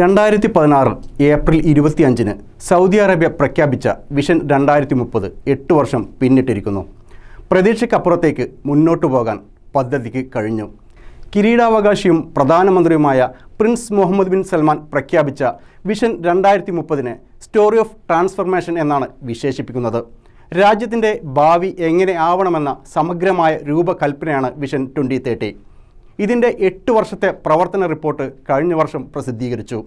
രണ്ടായിരത്തി പതിനാറ് ഏപ്രിൽ ഇരുപത്തിയഞ്ചിന് സൗദി അറേബ്യ പ്രഖ്യാപിച്ച വിഷൻ രണ്ടായിരത്തി മുപ്പത് എട്ട് വർഷം പിന്നിട്ടിരിക്കുന്നു. പ്രതീക്ഷയ്ക്കപ്പുറത്തേക്ക് മുന്നോട്ടു പോകാൻ പദ്ധതിക്ക് കഴിഞ്ഞു. കിരീടാവകാശിയും പ്രധാനമന്ത്രിയുമായ പ്രിൻസ് മുഹമ്മദ് ബിൻ സൽമാൻ പ്രഖ്യാപിച്ച വിഷൻ രണ്ടായിരത്തി മുപ്പതിനെ സ്റ്റോറി ഓഫ് ട്രാൻസ്ഫർമേഷൻ എന്നാണ് വിശേഷിപ്പിക്കുന്നത്. രാജ്യത്തിന്റെ ഭാവി എങ്ങനെ ആവണമെന്ന സമഗ്രമായ രൂപകൽപ്പനയാണ് വിഷൻ ട്വന്റി തേർട്ടി. ഇതിന്റെ എട്ട് വർഷത്തെ പ്രവർത്തന റിപ്പോർട്ട് കഴിഞ്ഞ വർഷം പ്രസിദ്ധീകരിച്ചു.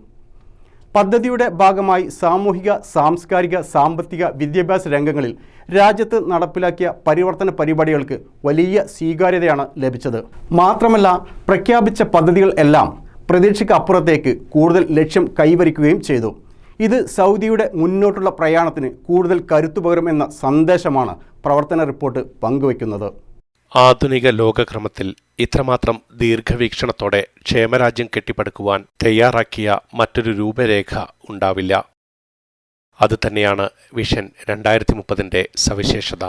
പദ്ധതിയുടെ ഭാഗമായി സാമൂഹിക സാംസ്കാരിക സാമ്പത്തിക വിദ്യാഭ്യാസ രംഗങ്ങളിൽ രാജ്യത്ത് നടപ്പിലാക്കിയ പരിവർത്തന പരിപാടികൾക്ക് വലിയ സ്വീകാര്യതയാണ് ലഭിച്ചത്. മാത്രമല്ല പ്രഖ്യാപിച്ച പദ്ധതികൾ എല്ലാം പ്രതീക്ഷയ്ക്ക് അപ്പുറത്തേക്ക് കൂടുതൽ ലക്ഷ്യം കൈവരിക്കുകയും ചെയ്തു. ഇത് സൗദിയുടെ മുന്നോട്ടുള്ള പ്രയാണത്തിന് കൂടുതൽ കരുത്തു പകരുമെന്ന സന്ദേശമാണ് പ്രവർത്തന റിപ്പോർട്ട് പങ്കുവയ്ക്കുന്നത്. ആധുനിക ലോകക്രമത്തിൽ ഇത്രമാത്രം ദീർഘവീക്ഷണത്തോടെ ക്ഷേമരാജ്യം കെട്ടിപ്പടുക്കുവാൻ തയ്യാറാക്കിയ മറ്റൊരു രൂപരേഖ ഉണ്ടാവില്ല. അതുതന്നെയാണ് വിഷൻ രണ്ടായിരത്തി മുപ്പതിന്റെ സവിശേഷത.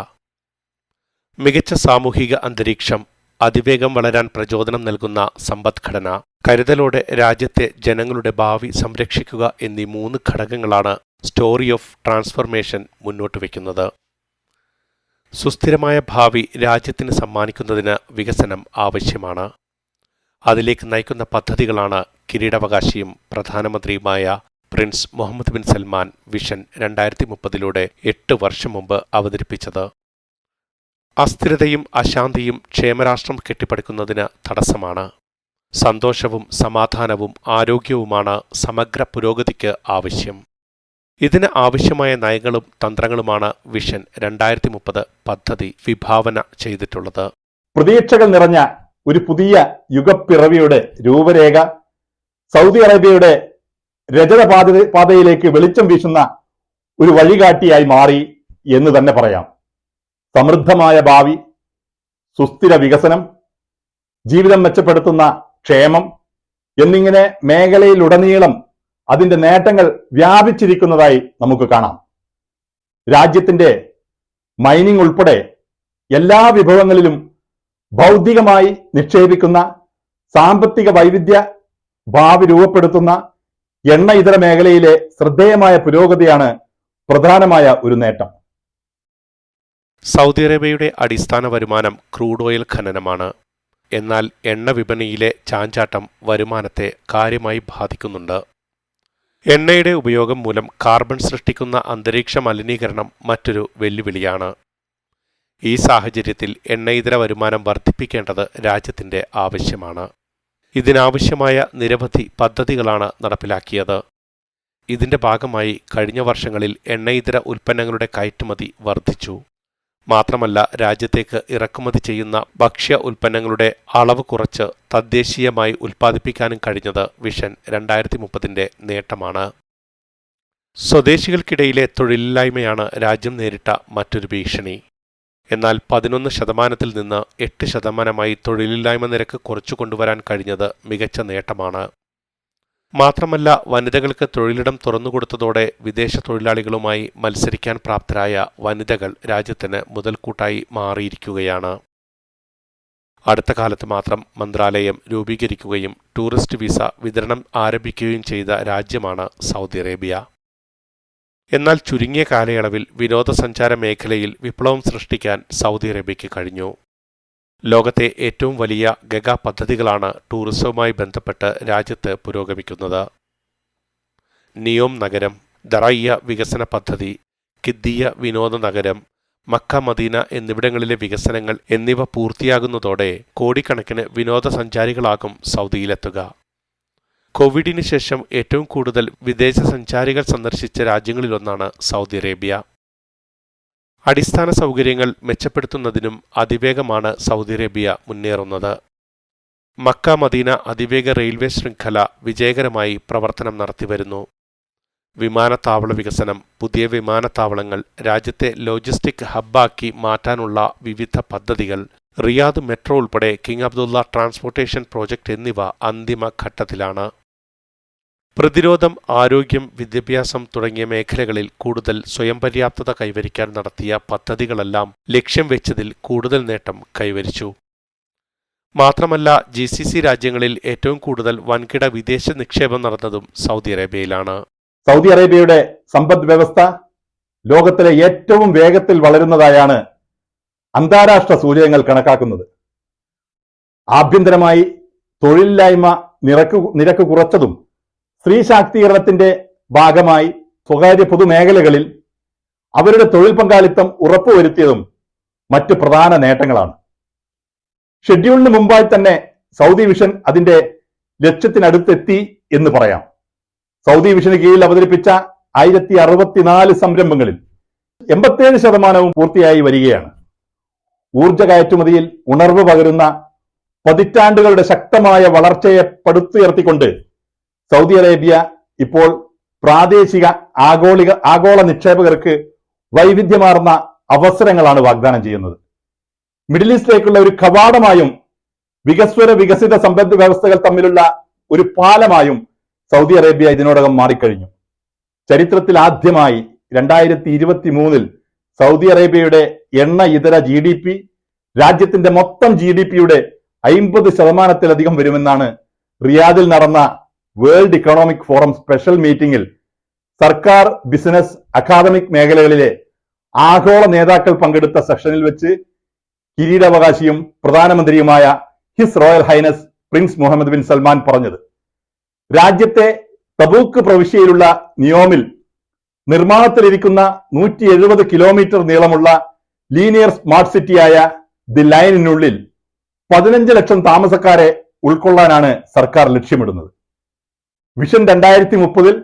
മികച്ച സാമൂഹിക അന്തരീക്ഷം അതിവേഗം വളരാൻ പ്രചോദനം നൽകുന്ന സമ്പദ്ഘടന കരുതലോടെ രാജ്യത്തെ ജനങ്ങളുടെ ഭാവി സംരക്ഷിക്കുക എന്നീ മൂന്ന് ഘടകങ്ങളാണ് സ്റ്റോറി ഓഫ് ട്രാൻസ്ഫർമേഷൻ മുന്നോട്ട് വയ്ക്കുന്നത് സുസ്ഥിരമായ ഭാവി രാജ്യത്തിന് സമ്മാനിക്കുന്നതിന് വികസനം ആവശ്യമാണ്. അതിലേക്ക് നയിക്കുന്ന പദ്ധതികളാണ് കിരീടാവകാശിയും പ്രധാനമന്ത്രിയുമായ prince Mohammed bin Salman vision രണ്ടായിരത്തി മുപ്പതിലൂടെ എട്ട് വർഷം മുമ്പ് അവതരിപ്പിച്ചത്. അസ്ഥിരതയും അശാന്തിയും ക്ഷേമരാഷ്ട്രം കെട്ടിപ്പടുക്കുന്നതിന് തടസ്സമാണ്. സന്തോഷവും സമാധാനവും ആരോഗ്യവുമാണ് സമഗ്ര പുരോഗതിക്ക് ആവശ്യം. ഇതിന് ആവശ്യമായ നയങ്ങളും തന്ത്രങ്ങളുമാണ് വിഷൻ രണ്ടായിരത്തി മുപ്പത് പദ്ധതി വിഭാവന ചെയ്തിട്ടുള്ളത്. പ്രതീക്ഷകൾ നിറഞ്ഞ ഒരു പുതിയ യുഗപ്പിറവിയുടെ രൂപരേഖ സൗദി അറേബ്യയുടെ പാത പാതയിലേക്ക് വെളിച്ചം വീശുന്ന ഒരു വഴികാട്ടിയായി മാറി എന്ന് തന്നെ പറയാം. സമൃദ്ധമായ ഭാവി സുസ്ഥിര വികസനം ജീവിതം മെച്ചപ്പെടുത്തുന്ന ക്ഷേമം എന്നിങ്ങനെ മേഖലയിലുടനീളം അതിന്റെ നേട്ടങ്ങൾ വ്യാപിച്ചിരിക്കുന്നതായി നമുക്ക് കാണാം. രാജ്യത്തിന്റെ മൈനിങ് ഉൾപ്പെടെ എല്ലാ വിഭവങ്ങളിലും ഭൗതികമായി നിക്ഷേപിക്കുന്ന സാമ്പത്തിക വൈവിധ്യ ഭാവി രൂപപ്പെടുത്തുന്ന എണ്ണ ഇതര മേഖലയിലെ ശ്രദ്ധേയമായ പുരോഗതിയാണ് പ്രധാനമായ ഒരു നേട്ടം. സൗദി അറേബ്യയുടെ അടിസ്ഥാന വരുമാനം ക്രൂഡ് ഓയിൽ ഖനനമാണ്. എന്നാൽ എണ്ണ വിപണിയിലെ ചാഞ്ചാട്ടം വരുമാനത്തെ കാര്യമായി ബാധിക്കുന്നുണ്ട്. എണ്ണയുടെ ഉപയോഗം മൂലം കാർബൺ സൃഷ്ടിക്കുന്ന അന്തരീക്ഷ മലിനീകരണം മറ്റൊരു വെല്ലുവിളിയാണ്. ഈ സാഹചര്യത്തിൽ എണ്ണയിതര വരുമാനം വർദ്ധിപ്പിക്കേണ്ടത് രാജ്യത്തിന്റെ ആവശ്യമാണ്. ഇതിനാവശ്യമായ നിരവധി പദ്ധതികളാണ് നടപ്പിലാക്കിയത്. ഇതിന്റെ ഭാഗമായി കഴിഞ്ഞ വർഷങ്ങളിൽ എണ്ണയിതര ഉൽപ്പന്നങ്ങളുടെ കയറ്റുമതി വർദ്ധിച്ചു. മാത്രമല്ല രാജ്യത്തേക്ക് ഇറക്കുമതി ചെയ്യുന്ന ഭക്ഷ്യ ഉൽപ്പന്നങ്ങളുടെ അളവ് കുറച്ച് തദ്ദേശീയമായി ഉൽപ്പാദിപ്പിക്കാനും കഴിഞ്ഞത് വിഷൻ രണ്ടായിരത്തി മുപ്പതിന്റെ നേട്ടമാണ്. സ്വദേശികൾക്കിടയിലെ തൊഴിലില്ലായ്മയാണ് രാജ്യം നേരിട്ട മറ്റൊരു ഭീഷണി. എന്നാൽ പതിനൊന്ന് ശതമാനത്തിൽ നിന്ന് എട്ട് ശതമാനമായി തൊഴിലില്ലായ്മ നിരക്ക് കുറച്ചു കൊണ്ടുവരാൻ കഴിഞ്ഞത് മികച്ച നേട്ടമാണ്. മാത്രമല്ല വനിതകൾക്ക് തൊഴിലിടം തുറന്നുകൊടുത്തതോടെ വിദേശ തൊഴിലാളികളുമായി മത്സരിക്കാൻ പ്രാപ്തരായ വനിതകൾ രാജ്യത്തിന് മുതൽക്കൂട്ടായി മാറിയിരിക്കുകയാണ്. അടുത്ത കാലത്ത് മാത്രം മന്ത്രാലയം രൂപീകരിക്കുകയും ടൂറിസ്റ്റ് വിസ വിതരണം ആരംഭിക്കുകയും ചെയ്ത രാജ്യമാണ് സൗദി അറേബ്യ. എന്നാൽ ചുരുങ്ങിയ കാലയളവിൽ വിനോദസഞ്ചാര മേഖലയിൽ വിപ്ലവം സൃഷ്ടിക്കാൻ സൗദി അറേബ്യയ്ക്ക് കഴിഞ്ഞു. ലോകത്തെ ഏറ്റവും വലിയ ഗഗ പദ്ധതികളാണ് ടൂറിസവുമായി ബന്ധപ്പെട്ട് രാജ്യത്ത് പുരോഗമിക്കുന്നത്. നിയോം നഗരം ദറയ്യ വികസന പദ്ധതി കിദ്ദിയ വിനോദ നഗരം മക്ക മദീന എന്നിവിടങ്ങളിലെ വികസനങ്ങൾ എന്നിവ പൂർത്തിയാകുന്നതോടെ കോടിക്കണക്കിന് വിനോദസഞ്ചാരികളാകും സൗദിയിലെത്തുക. കോവിഡിന് ശേഷം ഏറ്റവും കൂടുതൽ വിദേശ സഞ്ചാരികൾ സന്ദർശിച്ച രാജ്യങ്ങളിലൊന്നാണ് സൗദി അറേബ്യ. അടിസ്ഥാന സൗകര്യങ്ങൾ മെച്ചപ്പെടുത്തുന്നതിനും അതിവേഗമാണ് സൗദി അറേബ്യ മുന്നേറുന്നത്. മക്ക മദീന അതിവേഗ റെയിൽവേ ശൃംഖല വിജയകരമായി പ്രവർത്തനം നടത്തിവരുന്നു. വിമാനത്താവള വികസനം പുതിയ വിമാനത്താവളങ്ങൾ രാജ്യത്തെ ലോജിസ്റ്റിക് ഹബ്ബാക്കി മാറ്റാനുള്ള വിവിധ പദ്ധതികൾ റിയാദ് മെട്രോ ഉൾപ്പെടെ കിങ് അബ്ദുള്ള ട്രാൻസ്പോർട്ടേഷൻ പ്രോജക്റ്റ് എന്നിവ അന്തിമ ഘട്ടത്തിലാണ് പ്രതിരോധം ആരോഗ്യം വിദ്യാഭ്യാസം തുടങ്ങിയ മേഖലകളിൽ കൂടുതൽ സ്വയം പര്യാപ്തത കൈവരിക്കാൻ നടത്തിയ പദ്ധതികളെല്ലാം ലക്ഷ്യം വെച്ചതിൽ കൂടുതൽ നേട്ടം കൈവരിച്ചു. മാത്രമല്ല ജി സി സി രാജ്യങ്ങളിൽ ഏറ്റവും കൂടുതൽ വൻകിട വിദേശ നിക്ഷേപം നടന്നതും സൗദി അറേബ്യയിലാണ്. സൗദി അറേബ്യയുടെ സമ്പദ് വ്യവസ്ഥ ലോകത്തിലെ ഏറ്റവും വേഗത്തിൽ വളരുന്നതായാണ് അന്താരാഷ്ട്ര സൂചകങ്ങൾ കണക്കാക്കുന്നത്. ആഭ്യന്തരമായി തൊഴിലില്ലായ്മ നിരക്ക് നിരക്ക് കുറച്ചതും സ്ത്രീ ശാക്തീകരണത്തിന്റെ ഭാഗമായി സ്വകാര്യ പൊതുമേഖലകളിൽ അവരുടെ തൊഴിൽ പങ്കാളിത്തം ഉറപ്പുവരുത്തിയതും മറ്റ് പ്രധാന നേട്ടങ്ങളാണ്. ഷെഡ്യൂളിന് മുമ്പായി തന്നെ സൗദി വിഷൻ അതിന്റെ ലക്ഷ്യത്തിനടുത്തെത്തി എന്ന് പറയാം. സൗദി വിഷന് കീഴിൽ അവതരിപ്പിച്ച ആയിരത്തി അറുപത്തിനാല് സംരംഭങ്ങളിൽ എൺപത്തിയേഴ് ശതമാനവും പൂർത്തിയായി വരികയാണ്. ഊർജ കയറ്റുമതിയിൽ ഉണർവ് പകരുന്ന പതിറ്റാണ്ടുകളുടെ ശക്തമായ വളർച്ചയെ പടുത്തുയർത്തിക്കൊണ്ട് സൗദി അറേബ്യ ഇപ്പോൾ പ്രാദേശിക ആഗോളിക ആഗോള നിക്ഷേപകർക്ക് വൈവിധ്യമാർന്ന അവസരങ്ങളാണ് വാഗ്ദാനം ചെയ്യുന്നത്. മിഡിൽ ഈസ്റ്റിലേക്കുള്ള ഒരു കവാടമായും വികസ്വര വികസിത സമ്പദ് വ്യവസ്ഥകൾ തമ്മിലുള്ള ഒരു പാലമായും സൗദി അറേബ്യ ഇതിനോടകം മാറിക്കഴിഞ്ഞു. ചരിത്രത്തിൽ ആദ്യമായി രണ്ടായിരത്തി ഇരുപത്തി മൂന്നിൽ സൗദി അറേബ്യയുടെ എണ്ണ ഇതര ജി ഡി പി രാജ്യത്തിന്റെ മൊത്തം ജി ഡി പിയുടെ അയിമ്പത് ശതമാനത്തിലധികം വരുമെന്നാണ് റിയാദിൽ നടന്ന വേൾഡ് ഇക്കണോമിക് ഫോറം സ്പെഷ്യൽ മീറ്റിംഗിൽ സർക്കാർ ബിസിനസ് അക്കാദമിക് മേഖലകളിലെ ആഗോള നേതാക്കൾ പങ്കെടുത്ത സെഷനിൽ വെച്ച് കിരീടാവകാശിയും പ്രധാനമന്ത്രിയുമായ his royal highness prince Mohammed bin Salman പറഞ്ഞത്. രാജ്യത്തെ തബൂക്ക് പ്രവിശ്യയിലുള്ള നിയോമിൽ നിർമ്മാണത്തിലിരിക്കുന്ന നൂറ്റി എഴുപത് കിലോമീറ്റർ നീളമുള്ള ലീനിയർ സ്മാർട്ട് സിറ്റിയായ ദി ലൈനിനുള്ളിൽ പതിനഞ്ച് ലക്ഷം താമസക്കാരെ ഉൾക്കൊള്ളാനാണ് സർക്കാർ ലക്ഷ്യമിടുന്നത്. വിഷൻ രണ്ടായിരത്തി മുപ്പതിൽ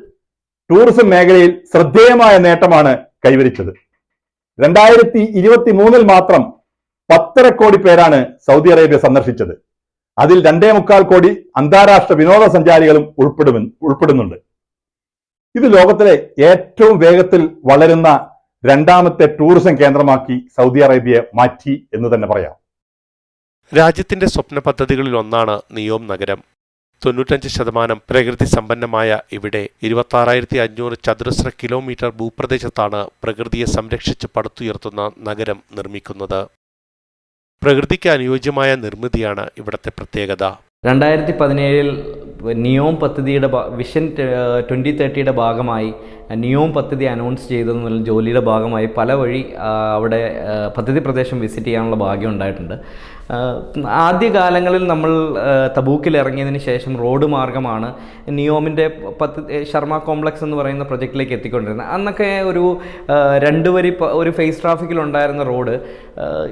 ടൂറിസം മേഖലയിൽ ശ്രദ്ധേയമായ നേട്ടമാണ് കൈവരിച്ചത്. രണ്ടായിരത്തി ഇരുപത്തി മൂന്നിൽ മാത്രം പത്തര കോടി പേരാണ് സൗദി അറേബ്യ സന്ദർശിച്ചത്. അതിൽ രണ്ടേ മുക്കാൽ കോടി അന്താരാഷ്ട്ര വിനോദസഞ്ചാരികളും ഉൾപ്പെടും ഉൾപ്പെടുന്നുണ്ട്. ഇത് ലോകത്തിലെ ഏറ്റവും വേഗത്തിൽ വളരുന്ന രണ്ടാമത്തെ ടൂറിസം കേന്ദ്രമാക്കി സൗദി അറേബ്യയെ മാറ്റി എന്ന് തന്നെ പറയാം. രാജ്യത്തിന്റെ സ്വപ്ന പദ്ധതികളിൽ ഒന്നാണ് നിയോം നഗരം. തൊണ്ണൂറ്റഞ്ച് ശതമാനം പ്രകൃതി സമ്പന്നമായ ഇവിടെ ഇരുപത്താറായിരത്തി അഞ്ഞൂറ് ചതുരശ്ര കിലോമീറ്റർ ഭൂപ്രദേശത്താണ് പ്രകൃതിയെ സംരക്ഷിച്ച് പടുത്തുയർത്തുന്ന നഗരം നിർമ്മിക്കുന്നത്. പ്രകൃതിക്ക് അനുയോജ്യമായ നിർമ്മിതിയാണ് ഇവിടത്തെ പ്രത്യേകത. രണ്ടായിരത്തി പതിനേഴിൽ നിയോം പദ്ധതിയുടെ വിഷൻ ട്വന്റി തേർട്ടിയുടെ ഭാഗമായി നിയോം പദ്ധതി അനൗൺസ് ചെയ്തതെന്നുള്ള ജോലിയുടെ ഭാഗമായി പല വഴി അവിടെ പദ്ധതി പ്രദേശം വിസിറ്റ് ചെയ്യാനുള്ള ഭാഗ്യം ഉണ്ടായിട്ടുണ്ട്. ആ, ആദ്യ കാലങ്ങളിൽ നമ്മൾ തബൂക്കിൽ ഇറങ്ങിയതിന് ശേഷം റോഡ് മാർഗമാണ് നിയോമിന്റെ പത്ത് ശർമ്മ കോംപ്ലക്സ് എന്ന് പറയുന്ന പ്രൊജക്റ്റിലേക്ക് എത്തിക്കൊണ്ടിരുന്നത്. അന്നൊക്കെ ഒരു രണ്ട് വരി ഒരു ഫേസ് ട്രാഫിക്കിൽ ഉണ്ടായിരുന്ന റോഡ്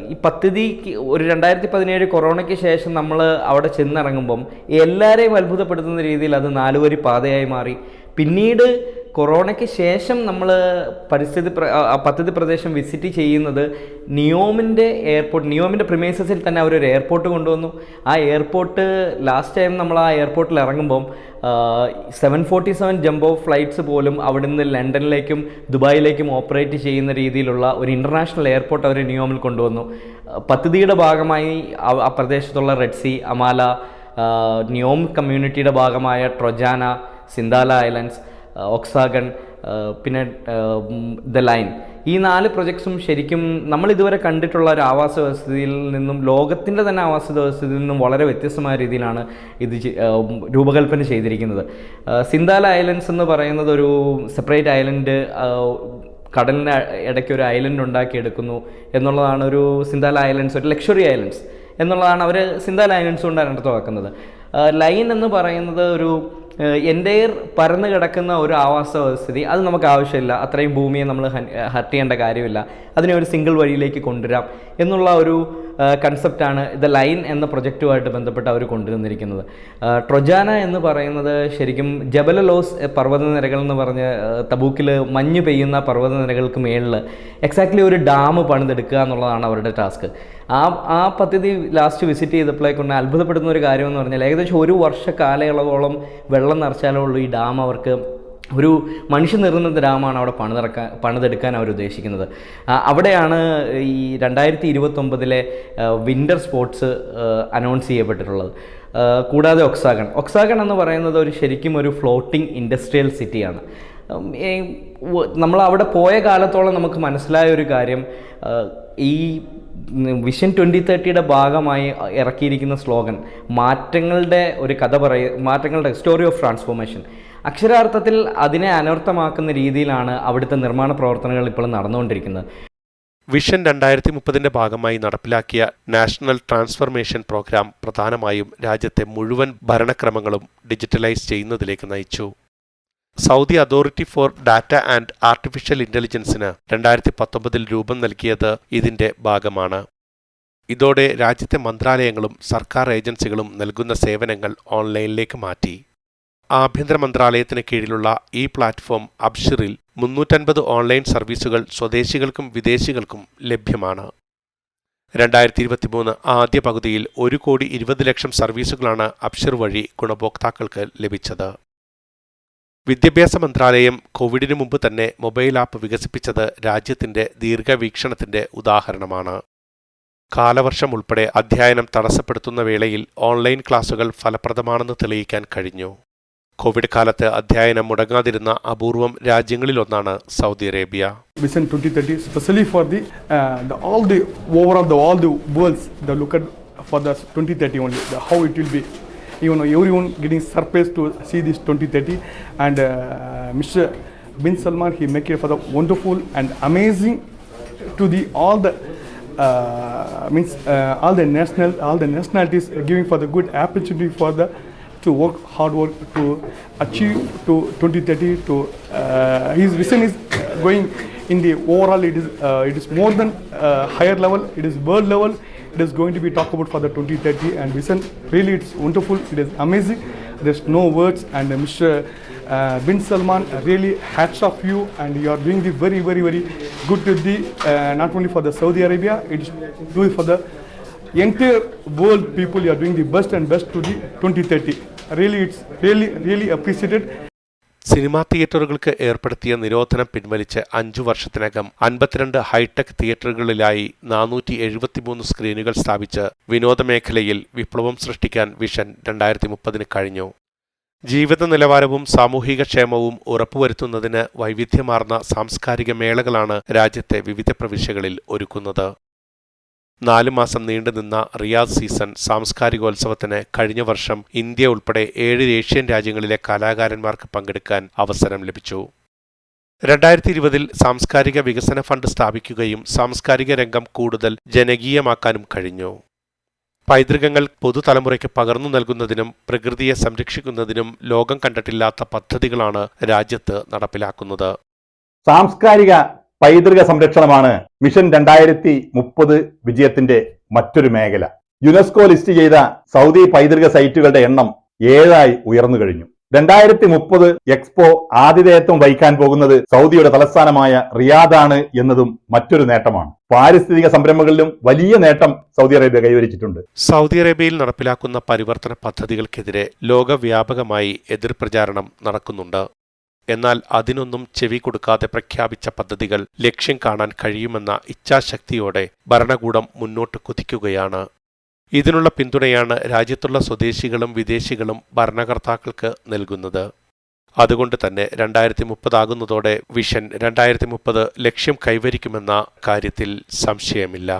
ഈ പദ്ധതി ഒരു രണ്ടായിരത്തി പതിനേഴ് കൊറോണയ്ക്ക് ശേഷം നമ്മൾ അവിടെ ചെന്നിറങ്ങുമ്പം എല്ലാവരെയും അത്ഭുതപ്പെടുത്തുന്ന രീതിയിൽ അത് നാലുവരി പാതയായി മാറി. പിന്നീട് കൊറോണയ്ക്ക് ശേഷം നമ്മൾ പരിസ്ഥിതി പദ്ധതി പ്രദേശം വിസിറ്റ് ചെയ്യുന്നത് നിയോമിന്റെ എയർപോർട്ട് നിയോമിന്റെ പ്രിമേസസിൽ തന്നെ അവരൊരു എയർപോർട്ട് കൊണ്ടുവന്നു. ആ എയർപോർട്ട് ലാസ്റ്റ് ടൈം നമ്മൾ ആ എയർപോർട്ടിൽ ഇറങ്ങുമ്പം seven forty seven jumbo flights പോലും അവിടെ നിന്ന് ലണ്ടനിലേക്കും ദുബായിലേക്കും ഓപ്പറേറ്റ് ചെയ്യുന്ന രീതിയിലുള്ള ഒരു ഇന്റർനാഷണൽ എയർപോർട്ട് അവർ നിയോമിൽ കൊണ്ടുവന്നു. പദ്ധതിയുടെ ഭാഗമായി ആ- പ്രദേശത്തുള്ള റെഡ് സി അമാല നിയോം കമ്മ്യൂണിറ്റിയുടെ ഭാഗമായ ട്രൊജാന സിന്താല ഐലൻഡ്സ് ഒക്സാഗൺ പിന്നെ ദ ലൈൻ ഈ നാല് പ്രൊജക്ട്സും ശരിക്കും നമ്മൾ ഇതുവരെ കണ്ടിട്ടുള്ള ഒരു ആവാസ വ്യവസ്ഥയിൽ നിന്നും ലോകത്തിന്റെ തന്നെ ആവാസ വ്യവസ്ഥയിൽ നിന്നും വളരെ വ്യത്യസ്തമായ രീതിയിലാണ് ഇത് ഉം, രൂപകൽപ്പന ചെയ്തിരിക്കുന്നത്. സിന്താല ഐലൻഡ്സ് എന്ന് പറയുന്നത് ഒരു സെപ്പറേറ്റ് ഐലൻഡ് കടലിന്റെ ഇടയ്ക്ക് ഒരു ഐലൻഡ് ഉണ്ടാക്കിയെടുക്കുന്നു എന്നുള്ളതാണ് ഒരു സിന്താല ഐലൻഡ്സ് ഒരു ലക്ഷറി ഐലൻഡ്സ് എന്നുള്ളതാണ് അവർ സിന്താല ഐലൻഡ്സ് കൊണ്ട് അതിനർത്ഥമാക്കുന്നത് ലൈൻ എന്ന് പറയുന്നത് ഒരു എന്റെ പരന്നു കിടക്കുന്ന ഒരു ആവാസ വ്യവസ്ഥിതി അത് നമുക്ക് ആവശ്യമില്ല. അത്രയും ഭൂമിയെ നമ്മൾ ഹർട്ട് ചെയ്യേണ്ട കാര്യമില്ല. അതിനെ ഒരു സിംഗിൾ വഴിയിലേക്ക് കൊണ്ടുവരാം എന്നുള്ള ഒരു കൺസെപ്റ്റാണ് ദ ലൈൻ എന്ന പ്രൊജക്റ്റുമായിട്ട് ബന്ധപ്പെട്ട് അവർ കൊണ്ടുവന്നിരിക്കുന്നത്. ട്രൊജാന എന്ന് പറയുന്നത് ശരിക്കും ജബലലോസ് പർവതനിരകൾ എന്ന് പറഞ്ഞ് തബൂക്കിൽ മഞ്ഞ് പെയ്യുന്ന പർവതനിരകൾക്ക് മേളിൽ എക്സാക്ട്ലി ഒരു ഡാം പണിതെടുക്കുക എന്നുള്ളതാണ് അവരുടെ ടാസ്ക്. ആ ആ പദ്ധതി ലാസ്റ്റ് വിസിറ്റ് ചെയ്തപ്പോഴേക്കൊണ്ട് അത്ഭുതപ്പെടുന്ന ഒരു കാര്യം എന്ന് പറഞ്ഞാൽ ഏകദേശം ഒരു വർഷ കാലയളവോളം വെള്ളം നിറച്ചാലേ ഉള്ളൂ ഈ ഡാം അവർക്ക് ഒരു മനുഷ്യ നിർമ്മിത ഡാമാണ് അവിടെ പണിതിറക്കാൻ പണിതെടുക്കാൻ അവർ ഉദ്ദേശിക്കുന്നത്. അവിടെയാണ് ഈ രണ്ടായിരത്തി ഇരുപത്തൊമ്പതിലെ വിന്റർ സ്പോർട്സ് അനൗൺസ് ചെയ്യപ്പെട്ടിട്ടുള്ളത്. കൂടാതെ ഒക്സാഗൺ ഒക്സാഗൺ എന്ന് പറയുന്നത് ഒരു ശരിക്കും ഒരു ഫ്ലോട്ടിംഗ് ഇൻഡസ്ട്രിയൽ സിറ്റിയാണ് നമ്മൾ അവിടെ പോയ കാലത്തോളം നമുക്ക് മനസ്സിലായ ഒരു കാര്യം ഈ വിഷൻ ട്വന്റി തേർട്ടിയുടെ ഭാഗമായി ഇറക്കിയിരിക്കുന്ന സ്ലോഗൻ മാറ്റങ്ങളുടെ ഒരു കഥ പറയ മാറ്റങ്ങളുടെ സ്റ്റോറി ഓഫ് ട്രാൻസ്ഫോർമേഷൻ അക്ഷരാർത്ഥത്തിൽ അതിനെ അനർത്ഥമാക്കുന്ന രീതിയിലാണ് അവിടുത്തെ നിർമ്മാണ പ്രവർത്തനങ്ങൾ ഇപ്പോൾ നടന്നുകൊണ്ടിരിക്കുന്നത്. വിഷൻ രണ്ടായിരത്തി മുപ്പതിന്റെ ഭാഗമായി നടപ്പിലാക്കിയ നാഷണൽ ട്രാൻസ്ഫർമേഷൻ പ്രോഗ്രാം പ്രധാനമായും രാജ്യത്തെ മുഴുവൻ ഭരണക്രമങ്ങളും ഡിജിറ്റലൈസ് ചെയ്യുന്നതിലേക്ക് നയിച്ചു. Saudi authority for data and artificial ഇന്റലിജൻസിന് രണ്ടായിരത്തി പത്തൊമ്പതിൽ രൂപം നൽകിയത് ഇതിന്റെ ഭാഗമാണ്. ഇതോടെ രാജ്യത്തെ മന്ത്രാലയങ്ങളും സർക്കാർ ഏജൻസികളും നൽകുന്ന സേവനങ്ങൾ ഓൺലൈനിലേക്ക് മാറ്റി. ആഭ്യന്തര മന്ത്രാലയത്തിന് കീഴിലുള്ള ഈ പ്ലാറ്റ്ഫോം അബ്ഷിറിൽ മുന്നൂറ്റൻപത് ഓൺലൈൻ സർവീസുകൾ സ്വദേശികൾക്കും വിദേശികൾക്കും ലഭ്യമാണ്. രണ്ടായിരത്തി ഇരുപത്തിമൂന്ന് ആദ്യ പകുതിയിൽ ഒരു കോടി ഇരുപത് ലക്ഷം സർവീസുകളാണ് അബ്ഷിർ വഴി ഗുണഭോക്താക്കൾക്ക് ലഭിച്ചത്. വിദ്യാഭ്യാസ മന്ത്രാലയം കോവിഡിനു മുമ്പ് തന്നെ മൊബൈൽ ആപ്പ് വികസിപ്പിച്ചത് രാജ്യത്തിന്റെ ദീർഘവീക്ഷണത്തിന്റെ ഉദാഹരണമാണ്. കാലവർഷം ഉൾപ്പെടെ അധ്യയനം തടസ്സപ്പെടുത്തുന്ന വേളയിൽ ഓൺലൈൻ ക്ലാസുകൾ ഫലപ്രദമാണെന്ന് തെളിയിക്കാൻ കഴിഞ്ഞു. കോവിഡ് കാലത്ത് അധ്യയനം മുടങ്ങാതിരുന്ന അപൂർവം രാജ്യങ്ങളിലൊന്നാണ് Saudi Arabia Vision 2030, especially for the, uh, the all the overall the all the worlds the look at for the 2030 only the, how it will be. You know everyone getting surprised to see this 2030 and uh, Mr. Bin Salman he make it for the wonderful and amazing to the all the uh, means uh, all the national all the nationalities giving for the good opportunity for the to work hard work to achieve to 2030 to uh, his vision is going in the overall it is uh, it is more than uh, higher level it is world level it is going to be talked about for the 2030 and vision really it's wonderful it is amazing there's no words and Mr. Uh, bin Salman really hats off you and you are doing the very very very good to the uh, not only for the Saudi Arabia it is doing for the entire world people you are doing the best and best to the 2030 really it's really really appreciated. Cinema തിയേറ്ററുകൾക്ക് ഏർപ്പെടുത്തിയ നിരോധനം പിൻവലിച്ച് അഞ്ചു വർഷത്തിനകം അൻപത്തിരണ്ട് hi tech തിയേറ്ററുകളിലായി നാനൂറ്റി എഴുപത്തിമൂന്ന് സ്ക്രീനുകൾ സ്ഥാപിച്ച് വിനോദമേഖലയിൽ വിപ്ലവം സൃഷ്ടിക്കാൻ വിഷൻ രണ്ടായിരത്തി മുപ്പതിന് കഴിഞ്ഞു. ജീവിത നിലവാരവും സാമൂഹിക ക്ഷേമവും ഉറപ്പുവരുത്തുന്നതിന് വൈവിധ്യമാർന്ന സാംസ്കാരിക മേളകളാണ് രാജ്യത്തെ വിവിധ പ്രവിശ്യകളിൽ ഒരുക്കുന്നത്. നാലു മാസം നീണ്ടുനിന്ന റിയാദ് സീസൺ സാംസ്കാരികോത്സവത്തിന് കഴിഞ്ഞ വർഷം ഇന്ത്യ ഉൾപ്പെടെ ഏഴ് ഏഷ്യൻ രാജ്യങ്ങളിലെ കലാകാരന്മാർക്ക് പങ്കെടുക്കാൻ അവസരം ലഭിച്ചു. രണ്ടായിരത്തി ഇരുപതിൽ സാംസ്കാരിക വികസന ഫണ്ട് സ്ഥാപിക്കുകയും സാംസ്കാരിക രംഗം കൂടുതൽ ജനകീയമാക്കാനും കഴിഞ്ഞു. പൈതൃകങ്ങൾ പുതുതലമുറയ്ക്ക് പകർന്നു നൽകുന്നതിനും പ്രകൃതിയെ സംരക്ഷിക്കുന്നതിനും ലോകം കണ്ടിട്ടില്ലാത്ത പദ്ധതികളാണ് രാജ്യത്ത് നടപ്പിലാക്കുന്നത്. സാംസ്കാരിക പൈതൃക സംരക്ഷണമാണ് മിഷൻ രണ്ടായിരത്തി മുപ്പത് വിജയത്തിന്റെ മറ്റൊരു മേഖല. യുനെസ്കോ ലിസ്റ്റ് ചെയ്ത സൗദി പൈതൃക സൈറ്റുകളുടെ എണ്ണം ഏഴായി ഉയർന്നു കഴിഞ്ഞു. രണ്ടായിരത്തി മുപ്പത് എക്സ്പോ ആതിഥേയത്വം വഹിക്കാൻ പോകുന്നത് സൗദിയുടെ തലസ്ഥാനമായ റിയാദാണ് എന്നതും മറ്റൊരു നേട്ടമാണ്. പാരിസ്ഥിതിക സംരംഭങ്ങളിലും വലിയ നേട്ടം സൗദി അറേബ്യ കൈവരിച്ചിട്ടുണ്ട്. സൗദി അറേബ്യയിൽ നടപ്പിലാക്കുന്ന പരിവർത്തന പദ്ധതികൾക്കെതിരെ ലോകവ്യാപകമായി എതിർ പ്രചാരണം നടക്കുന്നുണ്ട്. എന്നാൽ അതിനൊന്നും ചെവി കൊടുക്കാതെ പ്രഖ്യാപിച്ച പദ്ധതികൾ ലക്ഷ്യം കാണാൻ കഴിയുമെന്ന ഇച്ഛാശക്തിയോടെ ഭരണകൂടം മുന്നോട്ട് കുതിക്കുകയാണ്. ഇതിനുള്ള പിന്തുണയാണ് രാജ്യത്തുള്ള സ്വദേശികളും വിദേശികളും ഭരണകർത്താക്കൾക്ക് നൽകുന്നത്. അതുകൊണ്ട് തന്നെ രണ്ടായിരത്തി മുപ്പതാകുന്നതോടെ വിഷൻ രണ്ടായിരത്തി മുപ്പത് ലക്ഷ്യം കൈവരിക്കുമെന്ന കാര്യത്തിൽ സംശയമില്ല.